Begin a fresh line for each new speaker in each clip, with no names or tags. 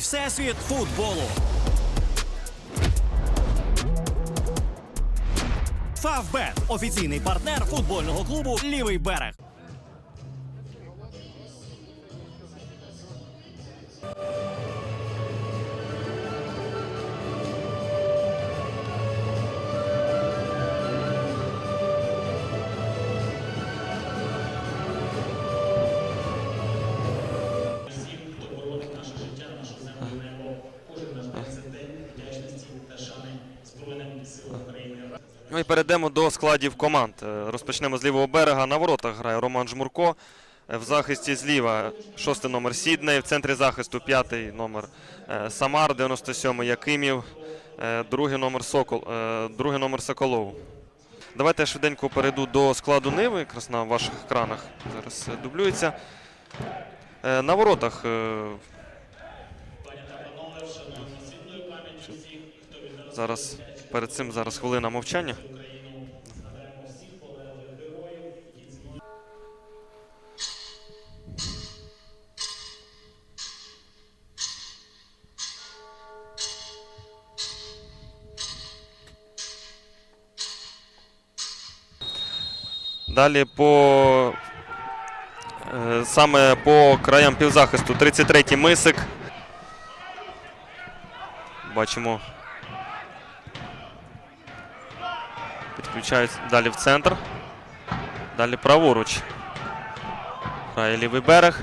всесвіт футболу. Фавбет офіційний партнер футбольного клубу Лівий берег.
І перейдемо до складів команд. Е, Розпочнемо з лівого берега. На воротах грає Роман Жмурко. Е, В захисті зліва шостий номер Сідней. В центрі захисту п'ятий номер е, Самар, 97-й Якимів, другий номер Сокол, другий номер Соколов. Давайте я швиденько перейду до складу Ниви, якраз на ваших екранах зараз дублюється. На воротах зараз перед цим зараз хвилина мовчання. Далі по е, саме по краям півзахисту 33-й мисик. Бачимо. Підключають далі в центр. Далі праворуч. Грає лівий берег.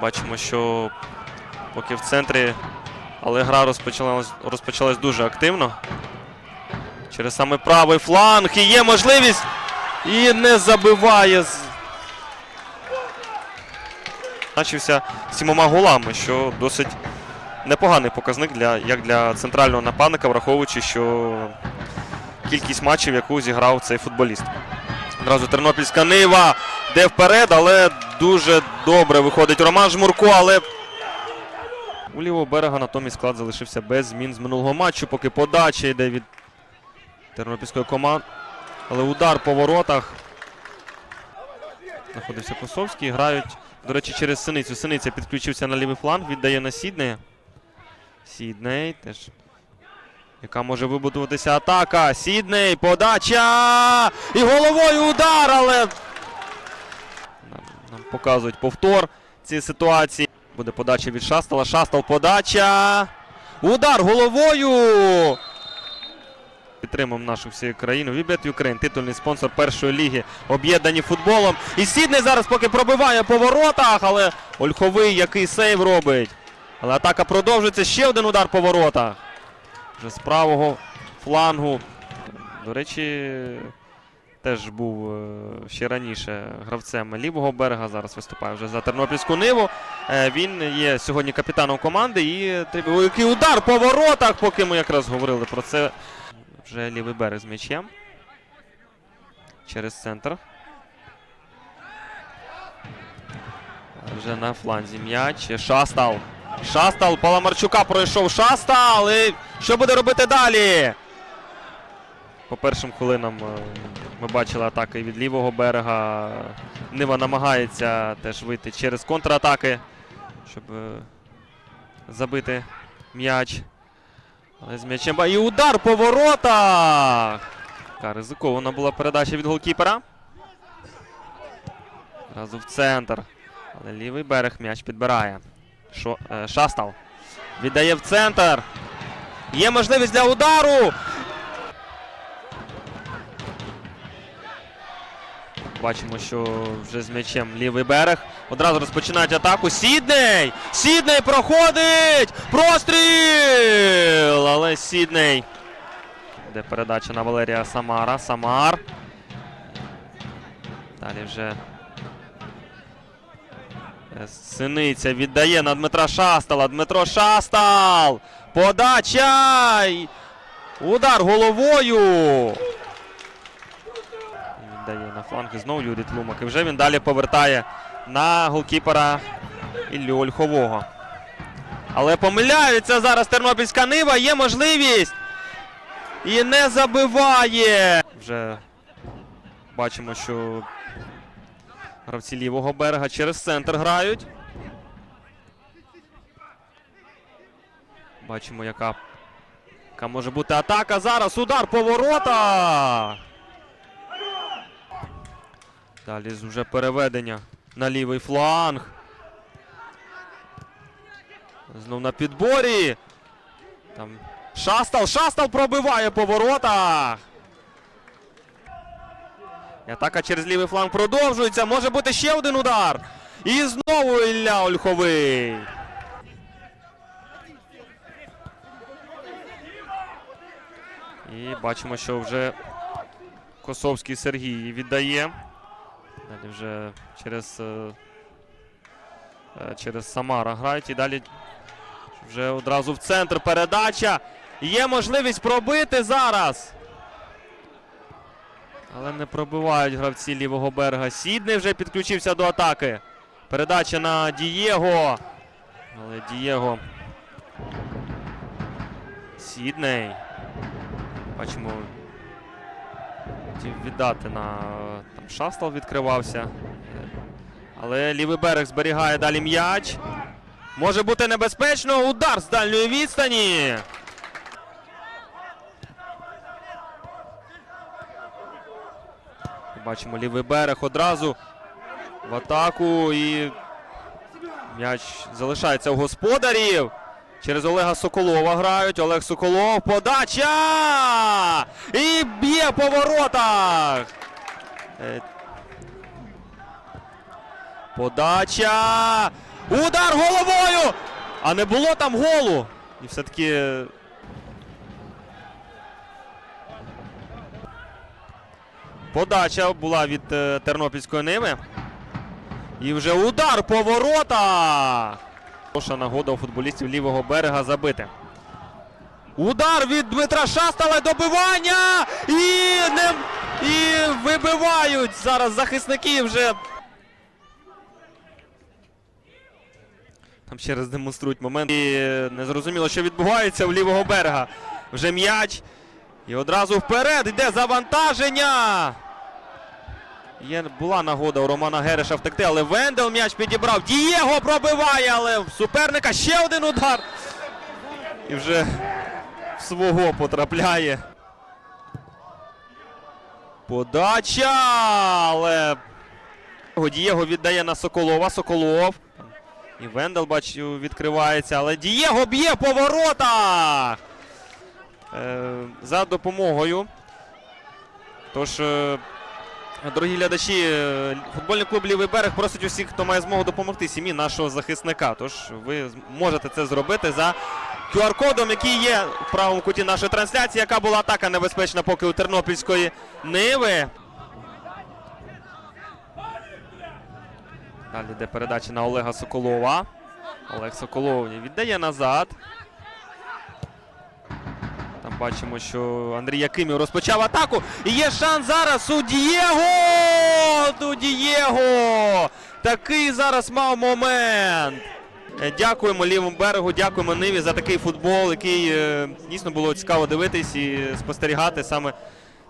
Бачимо, що поки в центрі, але гра розпочалась, розпочалась дуже активно. Через саме правий фланг. І є можливість. І не забиває. з- Начався сімома голами, що досить непоганий показник для, як для центрального нападника, враховуючи, що кількість матчів, яку зіграв цей футболіст. Одразу Тернопільська Нива, де вперед, але дуже добре виходить Роман Жмурко, але у лівого берега натомість склад залишився без змін з минулого матчу, поки подача йде від тернопільської команди. Але удар по воротах. Знаходився Косовський. Грають, до речі, через Синицю. Синиця підключився на лівий фланг, віддає на Сіднея. Сідней теж. Яка може вибудуватися атака. Сідней, подача! І головою удар, але нам, нам показують повтор цієї ситуації. Буде подача від Шастала. Шастал подача. Удар головою. Підтримуємо нашу всю країну. Вібет Юкрейн, титульний спонсор першої ліги, об'єднані футболом. І Сідней зараз поки пробиває по воротах, але Ольховий який сейв робить. Але атака продовжується. Ще один удар по воротах. Вже з правого флангу. До речі, теж був е, ще раніше гравцем лівого берега. Зараз виступає вже за Тернопільську Ниву. Е, Він є сьогодні капітаном команди. І який удар по воротах, поки ми якраз говорили про це. Вже лівий берег з м'ячем. Через центр. Вже на фланзі м'яч. Шастал. Шастал Паламарчука пройшов Шастал. І що буде робити далі? По першим хвилинам е, ми бачили атаки від лівого берега. Нива намагається теж вийти через контратаки, щоб е, забити м'яч. Але з м'ячем. І удар по воротах! Така ризикована була передача від голкіпера. Разу в центр. Але лівий берег м'яч підбирає. Шо, е, Шастал. Віддає в центр. Є можливість для удару. Бачимо, що вже з м'ячем лівий берег. Одразу розпочинають атаку. Сідней! Сідней проходить! Простріл! Але Сідней. Де передача на Валерія Самара. Самар. Далі вже Синиця віддає на Дмитра Шастала. Дмитро Шастал! Подача! Удар головою! Віддає на фланг знову Юрій Тлумак. І вже він далі повертає на голкіпера Іллю Ольхового. Але помиляється зараз Тернопільська Нива. Є можливість. І не забиває. Вже бачимо, що Гравці лівого берега через центр грають. Бачимо, яка яка може бути атака. Зараз удар поворота. Далі вже переведення на лівий фланг. Знов на підборі. Там Шастал. Шастал пробиває поворотах. Атака через лівий фланг продовжується. Може бути ще один удар. І знову Ілля Ольховий. І бачимо, що вже Косовський Сергій віддає. Далі вже через, е, е, через Самара грають. І далі вже одразу в центр передача. Є можливість пробити зараз. Але не пробивають гравці лівого берега. Сідний вже підключився до атаки. Передача на Дієго. Але Дієго. Сідней. Бачимо. Хотів віддати на там Шастал відкривався. Але лівий берег зберігає далі м'яч. Може бути небезпечно. Удар з дальньої відстані. Бачимо лівий берег одразу в атаку і м'яч залишається у господарів. Через Олега Соколова грають. Олег Соколов. Подача! І б'є по воротах. Е, Подача! Удар головою! А не було там голу. І все-таки. Подача була від е, Тернопільської Ниви. І вже удар по воротах. Хороша нагода у футболістів лівого берега забити. Удар від Дмитра Шастала. Добивання! І, не... і вибивають зараз захисники вже. Там ще раз демонструють момент. І не зрозуміло, що відбувається у лівого берега. Вже м'яч. І одразу вперед йде завантаження. Є, була нагода у Романа Гереша втекти, але Вендел м'яч підібрав. Дієго пробиває, але суперника ще один удар. І вже свого потрапляє. Подача, але Дієго віддає на Соколова. Соколов. І Вендел, бачу, відкривається, але Дієго б'є по воротах. Е, за допомогою. Тож, е, дорогі глядачі, е, футбольний клуб Лівий берег просить усіх, хто має змогу допомогти сім'ї нашого захисника. Тож ви можете це зробити за QR-кодом, який є в правому куті нашої трансляції, яка була атака небезпечна поки у Тернопільської Ниви. Далі йде передача на Олега Соколова. Олег Соколов віддає назад. Бачимо, що Андрій Якимів розпочав атаку. І є шанс зараз у Дієго! У Дієго! Такий зараз мав момент. Е, Дякуємо лівому берегу, дякуємо Ниві за такий футбол, який е, дійсно було цікаво дивитись і спостерігати саме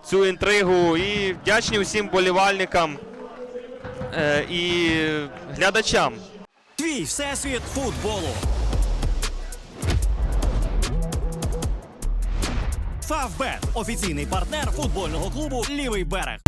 цю інтригу. І вдячні усім болівальникам е, і глядачам.
Твій всесвіт футболу. Фавбет офіційний партнер футбольного клубу Лівий берег.